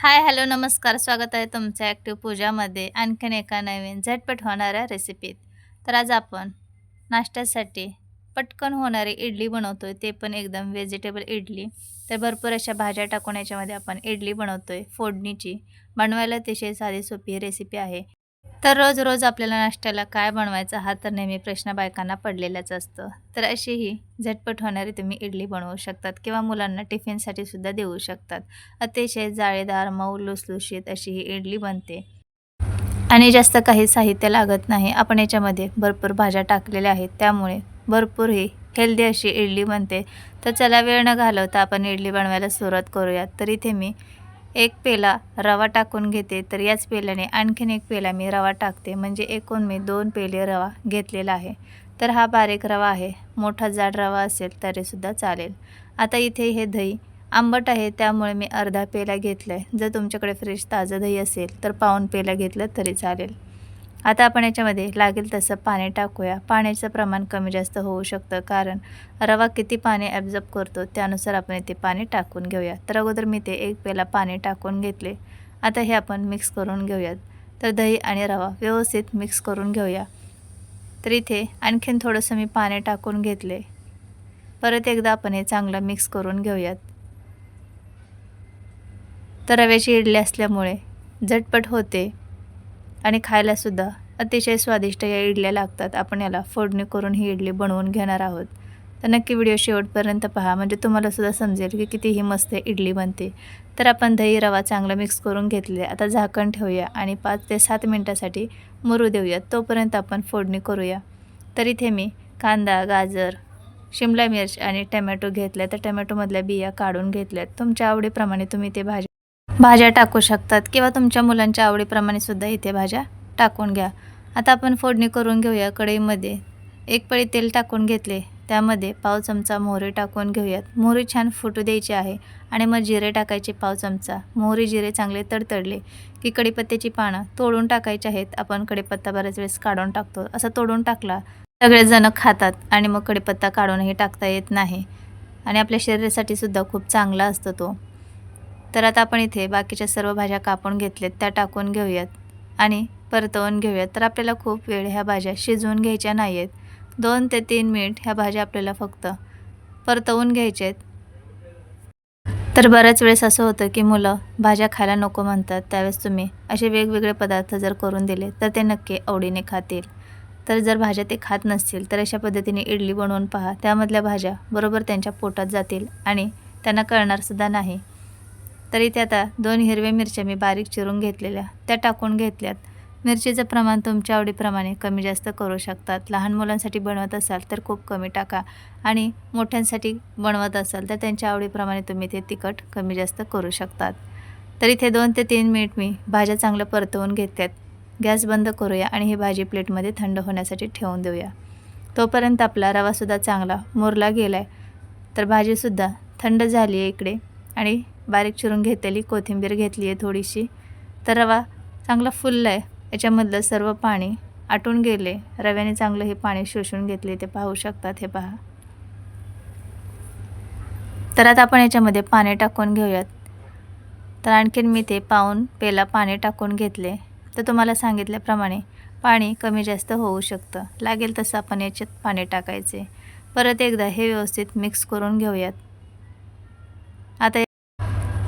Hi hello नमस्कार. स्वागत आहे तुमच्या ॲक्टिव्ह पूजामध्ये आणखीन एका नवीन झटपट होणाऱ्या रेसिपीत तर आज आपण नाश्त्यासाठी पटकन होणारी इडली बनवतो आहे ते पण एकदम व्हेजिटेबल इडली. तर भरपूर अशा भाज्या टाकून याच्यामध्ये आपण इडली बनवतो आहे फोडणीची. बनवायला अतिशय साधी सोपी रेसिपी आहे. तर रोज रोज आपल्याला नाश्त्याला काय बनवायचं हा तर नेहमी प्रश्न बायकांना पडलेलाच असतो. तर अशी ही झटपट होणारी तुम्ही इडली बनवू शकतात किंवा मुलांना टिफिनसाठी सुद्धा देऊ शकतात. अतिशय जाळीदार मऊ लुसलुशीत अशी ही इडली बनते. आणि जास्त काही साहित्य लागत नाही. आपण याच्यामध्ये भरपूर भाज्या टाकलेल्या आहेत. त्यामुळे भरपूर ही हेल्दी अशी इडली बनते. तर चला वेळ न घालवता आपण इडली बनवायला सुरुवात करूयात. तर इथे मी एक पेला रवा टाकून घेते तर याच पेल्याने आणखीन एक पेला मी रवा टाकते. म्हणजे एकूण मी दोन पेले रवा घेतलेला आहे. तर हा बारीक रवा आहे. मोठा जाड रवा असेल तरीसुद्धा चालेल. आता इथे हे दही आंबट आहे त्यामुळे मी अर्धा पेला घेतला आहे जर तुमच्याकडे फ्रेश ताजं दही असेल तर पाऊन पेला घेतलं तरी चालेल. आता आपण याच्यामध्ये लागेल तसं पाणी टाकूया. पाण्याचं प्रमाण कमी जास्त होऊ शकतं कारण रवा किती पाणी ॲब्झॉर्ब करतो त्यानुसार आपण इथे पाणी टाकून घेऊया. तर अगोदर मी ते एक पेला पाणी टाकून घेतले. आता हे आपण मिक्स करून घेऊयात. तर दही आणि रवा व्यवस्थित मिक्स करून घेऊया. तर इथे आणखीन थोडंसं मी पाणी टाकून घेतले. परत एकदा आपण हे चांगलं मिक्स करून घेऊयात. तर रव्याची इडली असल्यामुळे झटपट होते. आणि खायलासुद्धा अतिशय स्वादिष्ट या इडल्या लागतात. आपण याला फोडणी करून ही इडली बनवून घेणार आहोत. तर नक्की व्हिडिओ शेवटपर्यंत पहा. म्हणजे तुम्हालासुद्धा समजेल की किती ही मस्त इडली बनते. तर आपण दही रवा चांगला मिक्स करून घेतले आता झाकण ठेवूया आणि पाच ते सात मिनटासाठी मुरू देऊया. तोपर्यंत आपण फोडणी करूया. तर इथे मी कांदा गाजर शिमला मिरच आणि टमॅटो घेतल्या. तर टमॅटोमधल्या बिया काढून घेतल्यात. तुमच्या आवडीप्रमाणे तुम्ही ते भाज्या भाज्या टाकू शकतात किंवा तुमच्या मुलांच्या आवडीप्रमाणे सुद्धा इथे भाज्या टाकून घ्या. आता आपण फोडणी करून घेऊया कढईमध्ये. एक पळी तेल टाकून घेतले. त्यामध्ये पाव चमचा मोहरी टाकून घेऊयात. मोहरी छान फुटू द्यायची आहे आणि मग जिरे टाकायचे पाव चमचा. मोहरी जिरे चांगले तडतडले की कढीपत्त्याची पानं तोडून टाकायची आहेत. आपण कडीपत्ता बऱ्याच वेळेस काढून टाकतो. असं तोडून टाकला सगळेजणं खातात आणि मग कडीपत्ता काढूनही टाकता येत नाही. आणि आपल्या शरीरासाठी सुद्धा खूप चांगला असतो तो. तर आता आपण इथे बाकीच्या सर्व भाज्या कापून घेतल्यात त्या टाकून घेऊयात. आणि परतवून घेऊयात. तर आपल्याला खूप वेळ ह्या भाज्या शिजवून घ्यायच्या नाही आहेत दोन ते तीन मिनिट ह्या भाज्या आपल्याला फक्त परतवून घ्यायच्या आहेत तर बऱ्याच वेळेस असं होतं की मुलं भाज्या खायला नको म्हणतात. त्यावेळेस तुम्ही असे वेगवेगळे पदार्थ जर करून दिले तर ते नक्की आवडीने खातील. तर जर भाज्या ते खात नसतील तर अशा पद्धतीने इडली बनवून पहा. त्यामधल्या भाज्या बरोबर त्यांच्या पोटात जातील आणि त्यांना कळणारसुद्धा नाही. तर इथे आता दोन हिरव्या मिरच्या मी बारीक चिरून घेतलेल्या त्या टाकून घेतल्यात. मिरचीचं प्रमाण तुमच्या आवडीप्रमाणे कमी जास्त करू शकतात. लहान मुलांसाठी बनवत असाल तर खूप कमी टाका आणि मोठ्यांसाठी बनवत असाल तर त्यांच्या आवडीप्रमाणे तुम्ही ते तिखट कमी जास्त करू शकतात. तर इथे दोन ते तीन मिनिट मी भाज्या चांगलं परतवून घेतात गॅस बंद करूया आणि ही भाजी प्लेटमध्ये थंड होण्यासाठी ठेवून देऊया. तोपर्यंत आपला रवासुद्धा चांगला मुरला गेला आहे तर भाजीसुद्धा थंड झाली आहे इकडे आणि बारीक चिरून घेतलेली कोथिंबीर घेतली आहे थोडीशी. तर रवा चांगला फुलला आहे याच्यामधलं सर्व पाणी आटून गेले. रव्याने चांगलं हे पाणी शोषून घेतले ते पाहू शकतात हे पहा. तर आता आपण याच्यामध्ये पाणी टाकून घेऊयात. तर आणखीन मी ते पाऊन पेला पाणी टाकून घेतले. तर तुम्हाला सांगितल्याप्रमाणे पाणी कमी जास्त होऊ शकतं. लागेल तसं आपण याच्यात पाणी टाकायचे. परत एकदा हे व्यवस्थित मिक्स करून घेऊयात.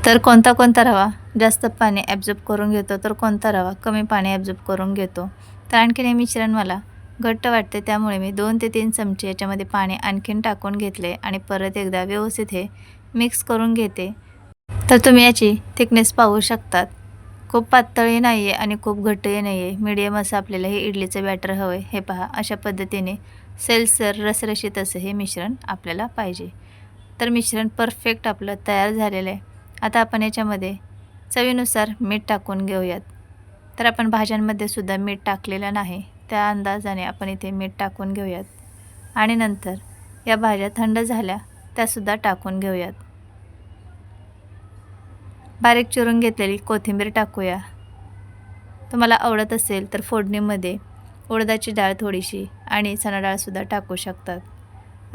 तर कोणता कोणता रवा जास्त पाणी ॲब्झॉर्ब करून घेतो तर कोणता रवा कमी पाणी ॲब्झॉर्ब करून घेतो? तर आणखीन हे मिश्रण मला घट्ट वाटते त्यामुळे मी दोन ते तीन चमचे याच्यामध्ये पाणी आणखीन टाकून घेतले आणि परत एकदा व्यवस्थित हे मिक्स करून घेते. तर तुम्ही याची थिकनेस पाहू शकतात. खूप पातळही नाही आहे आणि खूप घट्टही नाही आहे मीडियम असं आपल्याला हे इडलीचं बॅटर हवं आहे हे पहा अशा पद्धतीने सेलसर रसरशीत असं हे मिश्रण आपल्याला पाहिजे. तर मिश्रण परफेक्ट आपलं तयार झालेलं आहे. आता आपण याच्यामध्ये चवीनुसार मीठ टाकून घेऊयात. तर आपण भाज्यांमध्ये सुद्धा मीठ टाकलेलं नाही. त्या अंदाजाने आपण इथे मीठ टाकून घेऊयात. आणि नंतर या भाज्या थंड झाल्या त्यासुद्धा टाकून घेऊयात. बारीक चिरून घेतलेली कोथिंबीर टाकूया. तुम्हाला आवडत असेल तर फोडणीमध्ये उडदाची डाळ थोडीशी आणि चणा डाळसुद्धा टाकू शकतात.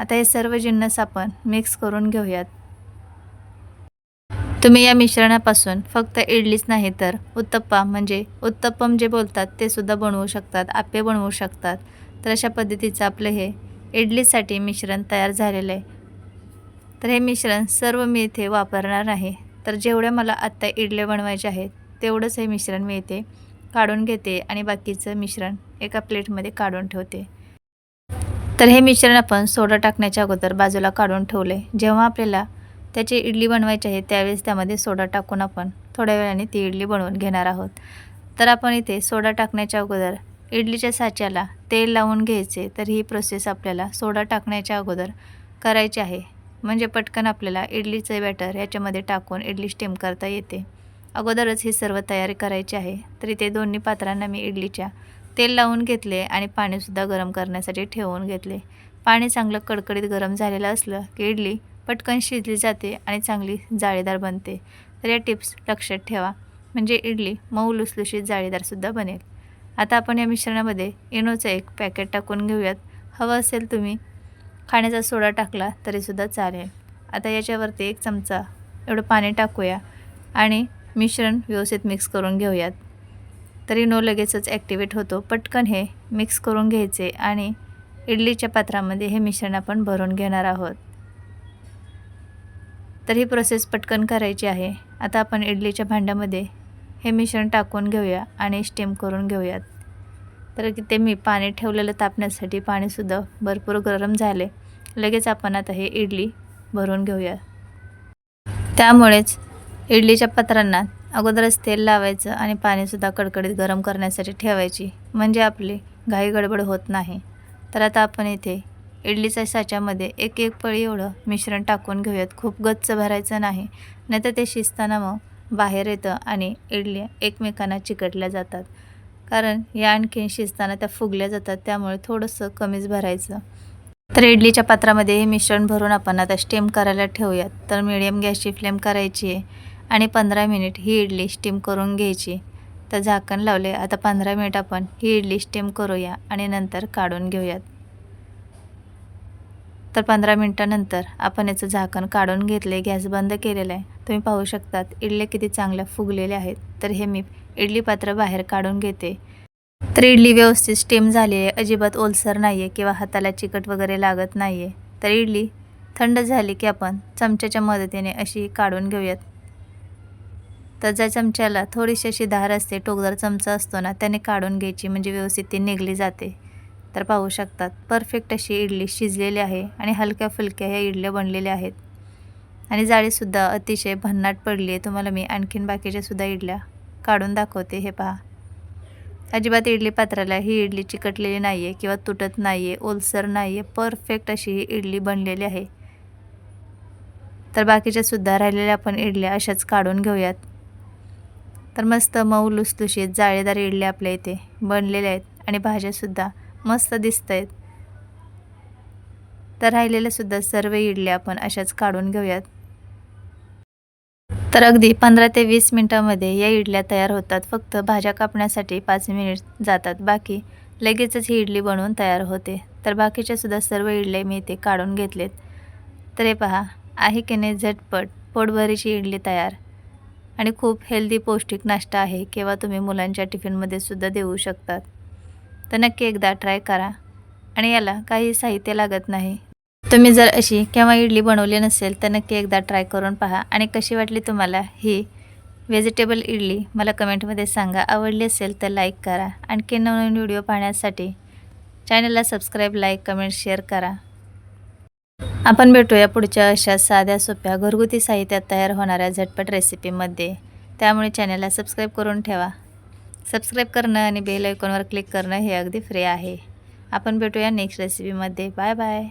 आता हे सर्व जिन्नस आपण मिक्स करून घेऊयात. तुम्ही या मिश्रणापासून फक्त इडलीच नाही तर उत्तप्पा म्हणजे उत्तप्पम जे बोलतात ते सुद्धा बनवू शकतात आप्पे बनवू शकतात. तर अशा पद्धतीचं आपलं हे इडलीसाठी मिश्रण तयार झालेलं आहे. तर हे मिश्रण सर्व मी इथे वापरणार आहे. तर जेवढ्या मला आत्ता इडले बनवायचे आहेत तेवढंच हे मिश्रण मी इथे काढून घेते आणि बाकीचं मिश्रण एका प्लेटमध्ये काढून ठेवते. तर हे मिश्रण आपण सोडा टाकण्याच्या अगोदर बाजूला काढून ठेवले. जेव्हा आपल्याला त्याची इडली बनवायची आहे त्यावेळेस त्यामध्ये सोडा टाकून आपण थोड्या वेळाने ती इडली बनवून घेणार आहोत. तर आपण इथे सोडा टाकण्याच्या अगोदर इडलीच्या साच्याला तेल लावून घ्यायचे तर ही प्रोसेस आपल्याला सोडा टाकण्याच्या अगोदर करायची आहे. म्हणजे पटकन आपल्याला इडलीचं बॅटर याच्यामध्ये टाकून इडली स्टीम करता येते. अगोदरच ही सर्व तयारी करायची आहे. तर इथे दोन्ही पात्रांना मी इडलीच्या तेल लावून घेतले आणि पाणीसुद्धा गरम करण्यासाठी ठेवून घेतले. पाणी चांगलं कडकडीत गरम झालेलं असलं की इडली पटकन शिजली जाते आणि चांगली जाळीदार बनते. तर या टिप्स लक्षात ठेवा. म्हणजे इडली मऊ लुसलुशीत जाळीदारसुद्धा बनेल. आता आपण या मिश्रणामध्ये इनोचं एक पॅकेट टाकून घेऊयात. हवं असेल तुम्ही खाण्याचा सोडा टाकला तरीसुद्धा चालेल. आता याच्यावरती एक चमचा एवढं पाणी टाकूया आणि मिश्रण व्यवस्थित मिक्स करून घेऊयात. तर इनो लगेचच ॲक्टिवेट होतो. पटकन हे मिक्स करून घ्यायचे आणि इडलीच्या पात्रामध्ये हे मिश्रण आपण भरून घेणार आहोत. तर ही प्रोसेस पटकन करायची आहे. आता आपण इडलीच्या भांड्यामध्ये हे मिश्रण टाकून घेऊया आणि स्टीम करून घेऊयात. तर ते मी पाणी ठेवलेलं तापण्यासाठी पाणीसुद्धा भरपूर गरम झाले. लगेच आपण आता हे इडली भरून घेऊया. त्यामुळेच इडलीच्या पत्रांना अगोदरच तेल लावायचं आणि पाणीसुद्धा कडकडीत गरम करण्यासाठी ठेवायची. म्हणजे आपली घाई गडबड होत नाही. तर आता आपण इथे इडलीच्या साच्यामध्ये एक एक पळी एवढं मिश्रण टाकून घेऊयात. खूप गच्च भरायचं नाही. नाहीतर ते शिजताना मग बाहेर येतं आणि इडल्या एकमेकांना चिकटल्या जातात. कारण या आणखीन शिजताना त्या फुगल्या जातात त्यामुळे थोडंसं कमीच भरायचं. तर इडलीच्या पात्रामध्ये हे मिश्रण भरून आपण आता स्टीम करायला ठेवूयात. तर मिडियम गॅसची फ्लेम करायची आहे आणि पंधरा मिनिट ही इडली स्टीम करून घ्यायची. तर झाकण लावले आता पंधरा मिनिट आपण ही इडली स्टीम करूया आणि नंतर काढून घेऊयात. तर पंधरा मिनटानंतर आपण याचं झाकण काढून घेतले गॅस बंद केलेलं आहे. तुम्ही पाहू शकतात इडल्या किती चांगल्या फुगलेल्या आहेत. तर हे मी इडली पात्र बाहेर काढून घेते. तर इडली व्यवस्थित स्टीम झाली आहे. अजिबात ओलसर नाही आहे किंवा हाताला चिकट वगैरे लागत नाही आहे तर इडली थंड झाली की आपण चमच्याच्या मदतीने अशी काढून घेऊयात. तर ज्या चमच्याला थोडीशी अशी धार असते टोकदार चमचा असतो ना त्याने काढून घ्यायची. म्हणजे व्यवस्थित ती निघली जाते. तर पाहू शकतात. परफेक्ट अशी इडली शिजलेली आहे आणि हलक्या फुलक्या ह्या इडल्या बनलेल्या आहेत. आणि जाळीसुद्धा अतिशय भन्नाट पडली आहे तुम्हाला मी आणखीन बाकीच्यासुद्धा इडल्या काढून दाखवते. हे पहा. अजिबात इडली पात्राला ही इडली चिकटलेली नाही आहे किंवा तुटत नाही आहे ओलसर नाही आहे परफेक्ट अशी ही इडली बनलेली आहे. तर बाकीच्यासुद्धा राहिलेल्या आपण इडल्या अशाच काढून घेऊयात. तर मस्त मऊ लुसलुशीत जाळेदार इडल्या आपल्या इथे बनलेल्या आहेत. आणि भाज्यासुद्धा मस्त दिसत आहेत तर राहिलेल्यासुद्धा सर्व इडल्या आपण अशाच काढून घेऊयात. तर अगदी पंधरा ते वीस मिनटामध्ये या इडल्या तयार होतात. फक्त भाज्या कापण्यासाठी पाच मिनिट जातात. बाकी लगेचच ही इडली बनवून तयार होते. तर बाकीच्यासुद्धा सर्व इडल्या मी इथे काढून घेतलेत. तर हे पहा आहे की नाही झटपट पोटभरीची इडली तयार. आणि खूप हेल्दी पौष्टिक नाश्ता आहे किंवा तुम्ही मुलांच्या टिफिनमध्ये सुद्धा देऊ शकतात. तर नक्की एकदा ट्राय करा. आणि याला काही साहित्य लागत नाही. तुम्ही जर अशी केव्हा इडली बनवली नसेल तर नक्की एकदा ट्राय करून पहा. आणि कशी वाटली तुम्हाला ही व्हेजिटेबल इडली? मला कमेंटमध्ये सांगा. आवडली असेल तर लाईक करा. आणखी नवनवीन व्हिडिओ पाहण्यासाठी चॅनलला सबस्क्राईब लाईक कमेंट शेअर करा. आपण भेटूया पुढच्या अशा साध्या सोप्या घरगुती साहित्यात तयार होणाऱ्या झटपट रेसिपीमध्ये त्यामुळे चॅनलला सबस्क्राईब करून ठेवा. सबस्क्राईब करणं आणि बेल आयकॉनवर क्लिक करणं हे अगदी फ्री आहे. आपण भेटूया नेक्स्ट रेसिपीमध्ये बाय बाय